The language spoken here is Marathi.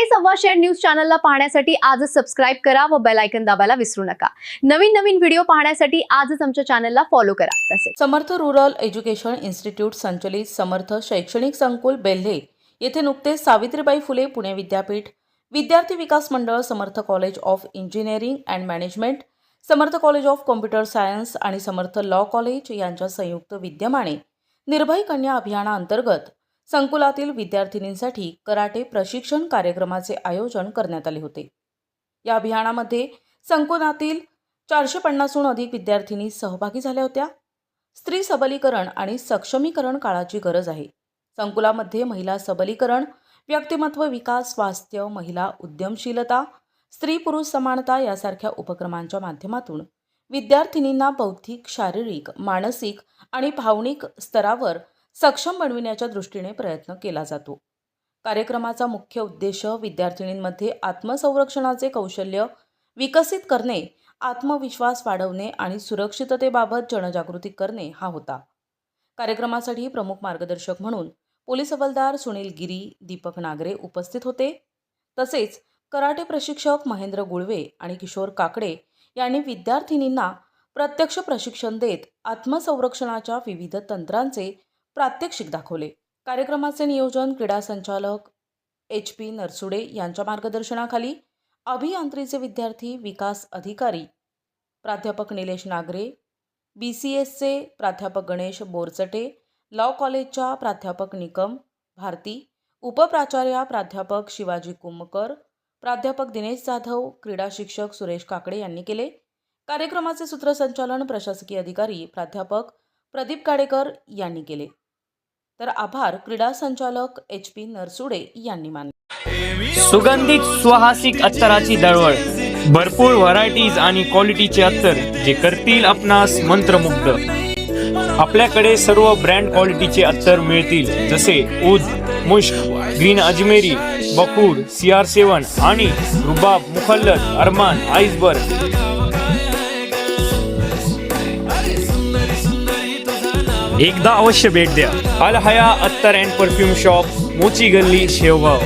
सकाळी सव्वा शेअर न्यूज चॅनलला पाहण्यासाठी आजच सबस्क्राईब करा व बेल आयकन दाबायला विसरू नका. नवीन नवीन व्हिडिओ पाहण्यासाठी आजच आमच्या चॅनलला फॉलो करा. तसेच. समर्थ रुरल एज्युकेशन इन्स्टिट्यूट संचलित समर्थ शैक्षणिक संकुल बेल्हे येथे नुकतेच सावित्रीबाई फुले पुणे विद्यापीठ विद्यार्थी विकास मंडळ Samarth college of engineering and management Samarth college of computer science आणि समर्थ लॉ कॉलेज यांच्या संयुक्त विद्यमाने निर्भय कन्या अभियानाअंतर्गत संकुलातील विद्यार्थिनींसाठी कराटे प्रशिक्षण कार्यक्रमाचे आयोजन करण्यात आले होते. या अभियानामध्ये संकुलातील चारशे पन्नासहून अधिक विद्यार्थिनी सहभागी झाल्या होत्या. स्त्री सबलीकरण आणि सक्षमीकरण काळाची गरज आहे. संकुलामध्ये महिला सबलीकरण व्यक्तिमत्व विकास स्वास्थ्य महिला उद्यमशीलता स्त्री पुरुष समानता यासारख्या उपक्रमांच्या माध्यमातून विद्यार्थिनींना बौद्धिक शारीरिक मानसिक आणि भावनिक स्तरावर सक्षम बनविण्याच्या दृष्टीने प्रयत्न केला जातो. कार्यक्रमाचा मुख्य उद्देश विद्यार्थिनींमध्ये आत्मसंरक्षणाचे कौशल्य विकसित करणे आत्मविश्वास वाढवणे आणि सुरक्षिततेबाबत जनजागृती करणे हा होता. कार्यक्रमासाठी प्रमुख मार्गदर्शक म्हणून पोलीस हवालदार सुनील गिरी दीपक नागरे उपस्थित होते. तसेच कराटे प्रशिक्षक महेंद्र गुळवे आणि किशोर काकडे यांनी विद्यार्थिनींना प्रत्यक्ष प्रशिक्षण देत आत्मसंरक्षणाच्या विविध तंत्रांचे प्रात्यक्षिक दाखवले. कार्यक्रमाचे नियोजन क्रीडा संचालक एच पी नरसुडे यांच्या मार्गदर्शनाखाली अभियांत्रीचे विद्यार्थी विकास अधिकारी प्राध्यापक निलेश नागरे बी सी एसचे प्राध्यापक गणेश बोरचटे लॉ कॉलेजच्या प्राध्यापक निकम भारती उपप्राचार्या प्राध्यापक शिवाजी कुंभकर प्राध्यापक दिनेश जाधव क्रीडा शिक्षक सुरेश काकडे यांनी केले. कार्यक्रमाचे सूत्रसंचालन प्रशासकीय अधिकारी प्राध्यापक प्रदीप काडेकर यांनी केले. तर आभार क्रीडा संचालक एच पी नरसुडे यांनी मानले. सुगंधित सुहासिक अत्तराची दळवळ भरपूर व्हरायटीज आणि क्वालिटीचे अत्तर जे करतील आपणास मंत्रमुग्ध. आपल्याकडे सर्व ब्रँड क्वालिटीचे अत्तर मिळतील जसे उद मुश्क ग्रीन अजमेरी बकूर सी आर सेवन आणि रुबाब मुखल्लत अरमान आईसबर्ग. एकदा अवश्य भेट द्या. अल हया अत्तर अँड परफ्यूम शॉप मोची गल्ली शेवगाव.